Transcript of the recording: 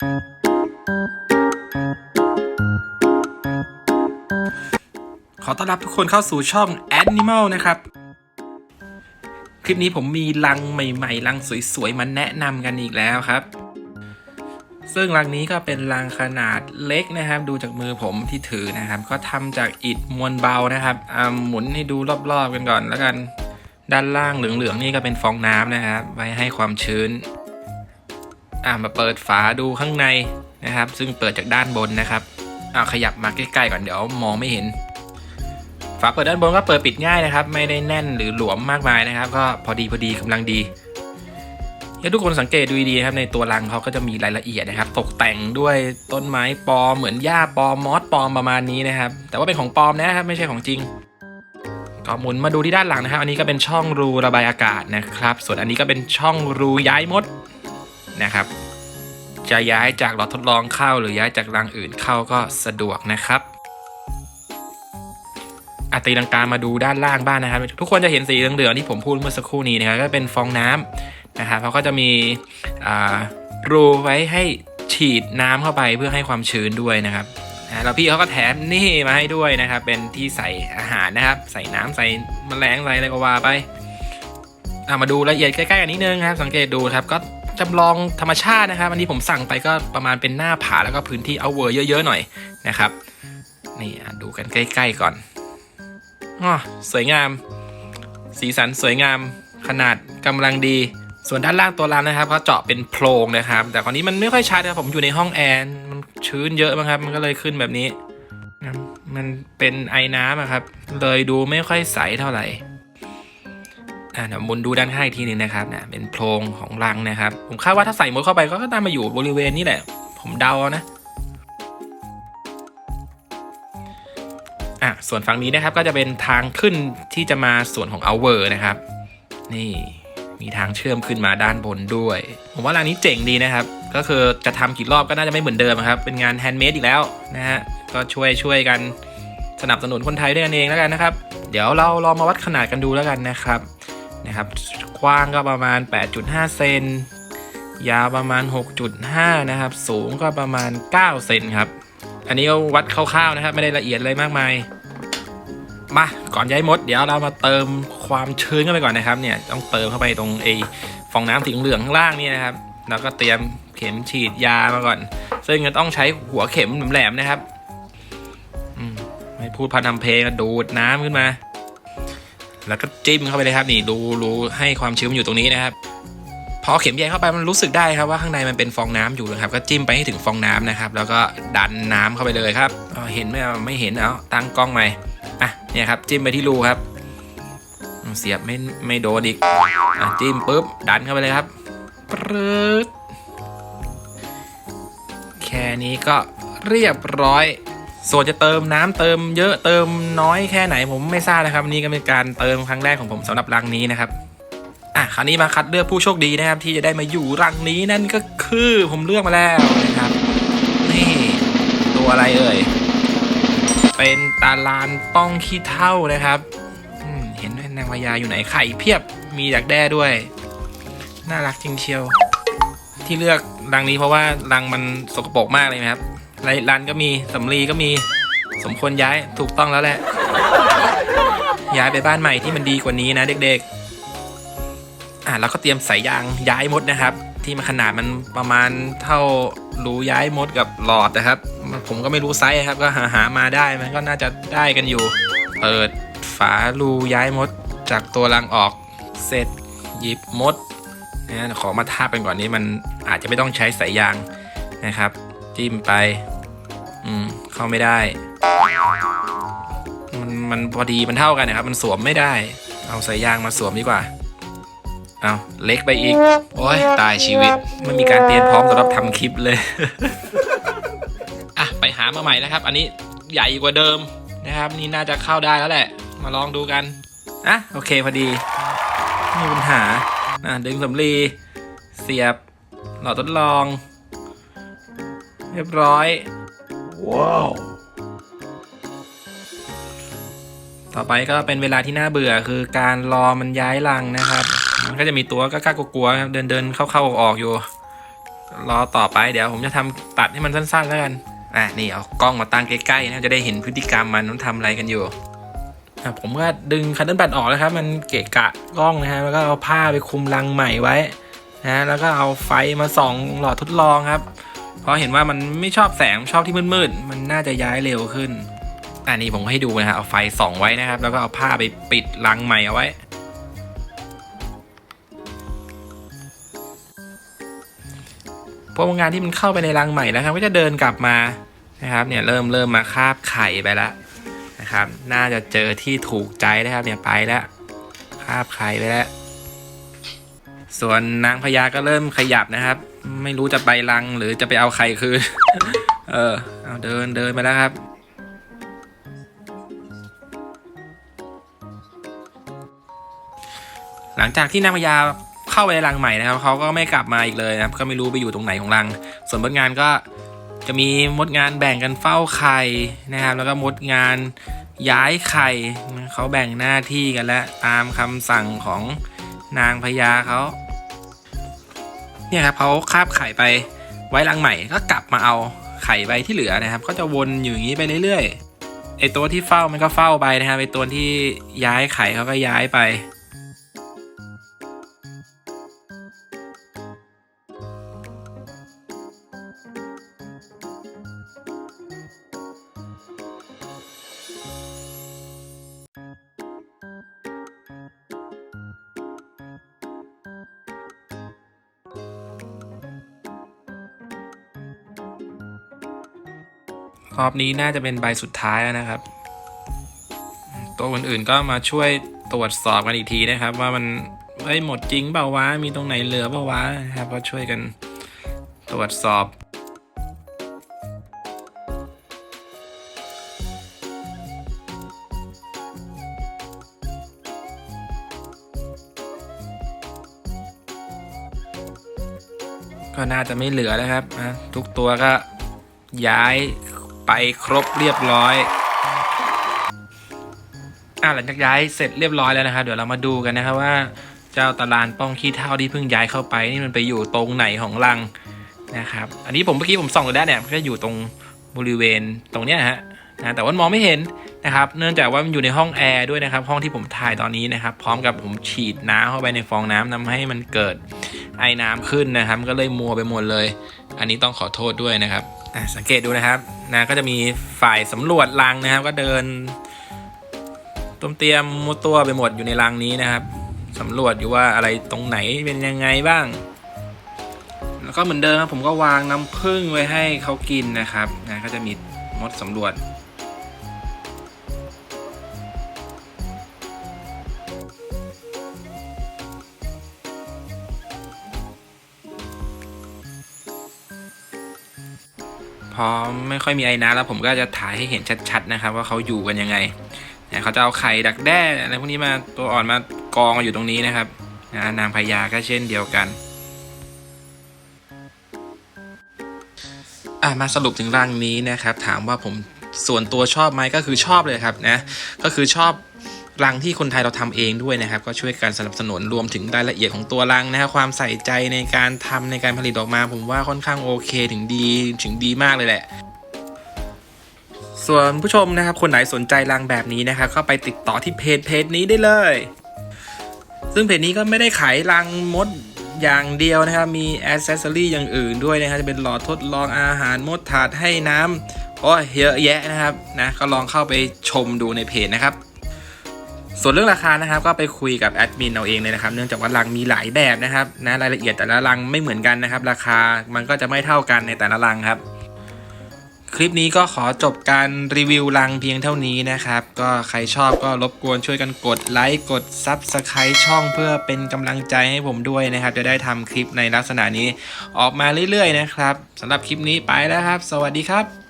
ขอต้อนรับทุกคนเข้าสู่ช่อง Animal นะครับ คลิปนี้ผมมีรังใหม่ๆรังสวยๆมาแนะนำกันอีกแล้วครับ ซึ่งรังนี้ก็เป็นรังขนาดเล็กนะครับ ดูจากมือผมที่ถือนะครับ ก็ทำจากอิฐมวลเบานะครับหมุนให้ดูรอบๆกันก่อนแล้วกัน ด้านล่างเหลืองๆนี่ก็เป็นฟองน้ำนะครับ ไว้ให้ความชื้น อ่ามาเปิดฝาดูข้างในนะครับ ซึ่งเปิดจากด้านบนนะครับอ่าขยับมาใกล้ๆก่อนเดี๋ยวมองไม่เห็น ฝาเปิดด้านบนก็เปิดปิดง่ายนะครับ ไม่ได้แน่นหรือหลวมมากมายนะครับ ก็พอดีพอดีกำลังดีถ้าทุกคนสังเกตดูดีครับในตัวรังเขาก็จะมีรายละเอียดนะครับ ตกแต่งด้วยต้นไม้ปลอมเหมือนหญ้าปลอมมอสปลอมประมาณนี้นะครับ แต่ว่าเป็นของปลอมนะครับไม่ใช่ของจริงก็หมุนมาดูที่ด้านหลังนะครับ อันนี้ก็เป็นช่องรูระบายอากาศนะครับ ส่วนอันนี้ก็เป็นช่องรูย้ายมด นะครับ จะย้ายจากหลอดทดลองเข้าหรือย้ายจากรังอื่นเข้าก็สะดวกนะครับอาตีลังกามาดูด้านล่างบ้างนะครับ ทุกคนจะเห็นสีเหลืองๆที่ผมพูดเมื่อสักครู่นี้นะครับก็เป็นฟองน้ำนะครับเขาก็จะมีรูไว้ให้ฉีดน้ำเข้าไปเพื่อให้ความชื้นด้วยนะครับแล้วพี่เขาก็แถมนี่มาให้ด้วยนะครับ เป็นที่ใส่อาหารนะครับ ใส่น้ำใส่แมลงใส่อะไรก็ว่าไปามาดูละเอียดใกล้ๆกันนิดนึงนะครับ สังเกตดูครับก็ จำลองธรรมชาตินะครับ อันนี้ผมสั่งไปก็ประมาณเป็นหน้าผาแล้วก็พื้นที่เอาเวอร์เยอะ ๆ หน่อยนะครับ นี่ดูกันใกล้ ๆ ก่อนอ๋อสวยงาม สีสันสวยงามขนาดกำลังดีส่วนด้านล่างตัวรังนะครับเขาเจาะเป็นโพรงนะครับ แต่คราวนี้มันไม่ค่อยชัดนะครับผมอยู่ในห้องแอร์มันชื้นเยอะมั้งครับ มันก็เลยขึ้นแบบนี้ มันเป็นไอ้น้ำครับ เลยดูไม่ค่อยใสเท่าไหร่ อ่าเดี๋ยวหมุนดูด้านข้างอีกทีหนึงนะครับนะเป็นโพรงของรังนะครับ ผมคาดว่าถ้าใส่มดเข้าไปก็น่ามาอยู่บริเวณนี้แหละ ผมเดาเอานะอะส่วนฝั่งนี้นะครับก็จะเป็นทางขึ้นที่จะมาส่วนของ o u r นะครับ นี่มีทางเชื่อมขึ้นมาด้านบนด้วย ผมว่าร้านนี้เจ๋งดีนะครับ ก็คือจะทำกี่รอบก็น่าจะไม่เหมือนเดิมครับ เป็นงานแฮนด์เมดอีกแล้วนะฮะก็ช่วยช่วยกันสนับสนุนคนไทยด้วยกันเองแล้วกันนะครับ เดี๋ยวเราลองมาวัดขนาดกันดูแล้วกันนะครับ นะครับ กว้างก็ประมาณ 8.5 เซน ยาวประมาณ 6.5 นะครับ สูงก็ประมาณ 9 เซนครับ อันนี้ก็วัดคร่าวๆนะครับ ไม่ได้ละเอียดอะไรมากมาย มาก่อนย้ายมด เดี๋ยวเรามาเติมความชื้นเข้าไปก่อนนะครับ เนี่ยต้องเติมเข้าไปตรงไอ้ฟองน้ำสีเหลืองข้างล่างนี่นะครับ แล้วก็เตรียมเข็มฉีดยามาก่อน ซึ่งจะต้องใช้หัวเข็มแหลมๆนะครับไม่พูดพันทำเพลงดูดน้ำขึ้นมา แล้วก็จิ้มเข้าไปเลยครับนี่ดูรู้ให้ความชื้นมันอยู่ตรงนี้นะครับ พอเข็มแยงเข้าไปมันรู้สึกได้ครับว่าข้างในมันเป็นฟองน้ำอยู่นะครับ ก็จิ้มไปให้ถึงฟองน้ำนะครับ แล้วก็ดันน้ำเข้าไปเลยครับเห็นไหมไม่เห็นเอาตั้งกล้องใหม่อะเนี่ยครับจิ้มไปที่รูครับเสียบไม่ไม่โดนอีกอะจิ้มปุ๊บดันเข้าไปเลยครับปรึ๊ดแค่นี้ก็เรียบร้อย ส่วนจะเติมน้ำเติมเยอะเติมน้อยแค่ไหนผมไม่ทราบนะครับนี่ก็เป็นการเติมครั้งแรกของผมสำหรับรังนี้นะครับอะคราวนี้มาคัดเลือกผู้โชคดีนะครับ ที่จะได้มาอยู่รังนี้นั่นก็คือผมเลือกมาแล้วนะครับนี่ตัวอะไรเอ่ยเป็นตาลานป้องขี้เท่านะครับเห็นนางพญาอยู่ไหนไข่เพียบมีดักแด้ด้วย น่ารักจริงเชียว ที่เลือกรังนี้เพราะว่ารังมันสกปรกมากเลยนะครับ ไรรันก็มีสำลีก็มี สมควรย้ายถูกต้องแล้วแหละ ย้ายไปบ้านใหม่ที่มันดีกว่านี้นะเด็กๆ อะแล้วก็เตรียมสายยางย้ายมดนะครับ ที่มันขนาดมันประมาณเท่ารูย้ายมดกับหลอดนะครับ ผมก็ไม่รู้ไซส์ครับก็หาหามาได้มันก็น่าจะได้กันอยู่ เปิดฝารูย้ายมดจากตัวรังออกเสร็จหยิบมดนะขอมาทาบกันก่อนนี้มันอาจจะไม่ต้องใช้สายยางนะครับ จิ้มไป อืม เข้าไม่ได้ มันมันพอดีมันเท่ากันนะครับ มันสวมไม่ได้ เอาสายยางมาสวมดีกว่า เอาเล็กไปอีก โอ้ยตายชีวิตไม่มีการเตรียมพร้อมสำหรับทำคลิปเลย อะ ไปหามาใหม่นะครับ อันนี้ใหญ่กว่าเดิมนะครับ นี่น่าจะเข้าได้แล้วแหละ มาลองดูกัน อะ โอเคพอดี ไม่มีปัญหาอะดึงสำลี เสียบหลอดทดลอง เรียบร้อย ว้าวต่อไปก็เป็นเวลาที่น่าเบื่อคือการรอมันย้ายรังนะครับ มันก็จะมีตัวก็กล้ากลัวๆครับเดินเดินเข้าๆออกอยู่ รอต่อไปเดี๋ยวผมจะทำตัดให้มันสั้น ๆ แล้วกันอะนี่เอากล้องมาตั้งใกล้ๆนะจะได้เห็นพฤติกรรมมันมันทำอะไรกันอยู่อะผมก็ดึงคันเดิลแบตออกแล้วครับ มันเกะกะกล้องนะฮะแล้วก็เอาผ้าไปคลุมรังใหม่ไว้นะแล้วก็เอาไฟมาส่องหลอดทดลองครับ เพราะเห็นว่ามันไม่ชอบแสงชอบที่มืดๆมันน่าจะย้ายเร็วขึ้น อันนี้ผมให้ดูนะฮะเอาไฟส่องไว้นะครับ แล้วก็เอาผ้าไปปิดรังใหม่เอาไว้ พวกงานที่มันเข้าไปในรังใหม่แล้วครับ ก็จะเดินกลับมานะครับ เนี่ยเริ่มเริ่มมาคาบไข่ไปแล้วนะครับ น่าจะเจอที่ถูกใจนะครับ เนี่ยไปแล้วคาบไข่ไปแล้ว ส่วนนางพญาก็เริ่มขยับนะครับ ไม่รู้จะไปรังหรือจะไปเอาไข่คืน เออเอาเดินเดินไปแล้วครับ หลังจากที่นางพญาเข้าไปในรังใหม่นะครับเขาก็ไม่กลับมาอีกเลยนะครับ ก็ไม่รู้ไปอยู่ตรงไหนของรัง ส่วนมดงานก็จะมีมดงานแบ่งกันเฝ้าไข่นะครับ แล้วก็มดงานย้ายไข่เขาแบ่งหน้าที่กันแล้วตามคำสั่งของ นางพญาเขาเนี่ยครับเขาคาบไข่ไปไว้รังใหม่ก็กลับมาเอาไข่ใบที่เหลือนะครับ ก็จะวนอยู่อย่างนี้ไปเรื่อยๆไอตัวที่เฝ้ามันก็เฝ้าไปนะครับไอตัวที่ย้ายไข่เขาก็ย้ายไป รอบนี้น่าจะเป็นใบสุดท้ายแล้วนะครับ ตัวอื่นๆก็มาช่วยตรวจสอบกันอีกทีนะครับ ว่ามันเอ้ยหมดจริงเปล่าวะมีตรงไหนเหลือเปล่าวะนะครับก็ช่วยกันตรวจสอบก็น่าจะไม่เหลือแล้วครับนะทุกตัวก็ย้าย ไปครบเรียบร้อยอ่าหลังจากย้ายเสร็จเรียบร้อยแล้วนะครับเดี๋ยวเรามาดูกันนะครับว่า เจ้าตารานป้องขี้เท่าที่เพิ่งย้ายเข้าไปนี่มันไปอยู่ตรงไหนของรังนะครับ อันนี้ผมเมื่อกี้ผมส่องดูได้เนี่ยมันก็อยู่ตรงบริเวณตรงเนี้ยฮะนะแต่ว่ามองไม่เห็นนะครับ เนื่องจากว่ามันอยู่ในห้องแอร์ด้วยนะครับ ห้องที่ผมถ่ายตอนนี้นะครับ พร้อมกับผมฉีดน้ำเข้าไปในฟองน้ำทำให้มันเกิดไอ้น้ำขึ้นนะครับก็เลยมัวไปหมดเลย อันนี้ต้องขอโทษด้วยนะครับสังเกตดูนะครับ นะก็จะมีฝ่ายสำรวจรังนะครับ ก็เดินต้มเตรียมมุดตัวไปหมดอยู่ในรังนี้นะครับสำรวจอยู่ว่าอะไรตรงไหนเป็นยังไงบ้าง แล้วก็เหมือนเดิมครับผมก็วางน้ำผึ้งไว้ให้เขากินนะครับนะก็จะมีมดสำรวจ พอไม่ค่อยมีไอ้น้ำแล้วผมก็จะถ่ายให้เห็นชัดๆนะครับ ว่าเขาอยู่กันยังไงเนี่ยเขาจะเอาไข่ดักแด้อะไรพวกนี้มาตัวอ่อนมากองอยู่ตรงนี้นะครับนะนางพญาก็เช่นเดียวกันอะมาสรุปถึงรังนี้นะครับ ถามว่าผมส่วนตัวชอบไหมก็คือชอบเลยครับนะก็คือชอบ รังที่คนไทยเราทำเองด้วยนะครับ ก็ช่วยการสนับสนุนรวมถึงรายละเอียดของตัวรังนะครับความใส่ใจในการทำในการผลิตออกมา ผมว่าค่อนข้างโอเคถึงดีถึงดีมากเลยแหละส่วนผู้ชมนะครับ คนไหนสนใจรังแบบนี้นะครับเข้าไปติดต่อที่เพจเพจนี้ได้เลย ซึ่งเพจนี้ก็ไม่ได้ขายรังมดอย่างเดียวนะครับ มีอ c เซสซอรี่อย่างอื่นด้วยนะครับ จะเป็นหลอดทดลองอาหารมดถาดให้น้ำโอ้ยเยอะแยะนะครับนะก็ลองเข้าไปชมดูในเพจนะครับ ส่วนเรื่องราคานะครับก็ไปคุยกับแอดมินเอาเองเลยนะครับเนื่องจากว่ารังมีหลายแบบนะครับนะรายละเอียดแต่ละรังไม่เหมือนกันนะครับ ราคามันก็จะไม่เท่ากันในแต่ละรังครับ คลิปนี้ก็ขอจบการรีวิวรังเพียงเท่านี้นะครับ ก็ใครชอบก็รบกวนช่วยกันกดไลค์กด Subscribe ช่องเพื่อเป็นกำลังใจให้ผมด้วยนะครับ จะได้ทำคลิปในลักษณะนี้ออกมาเรื่อยๆนะครับสำหรับคลิปนี้ไปแล้วครับ สวัสดีครับ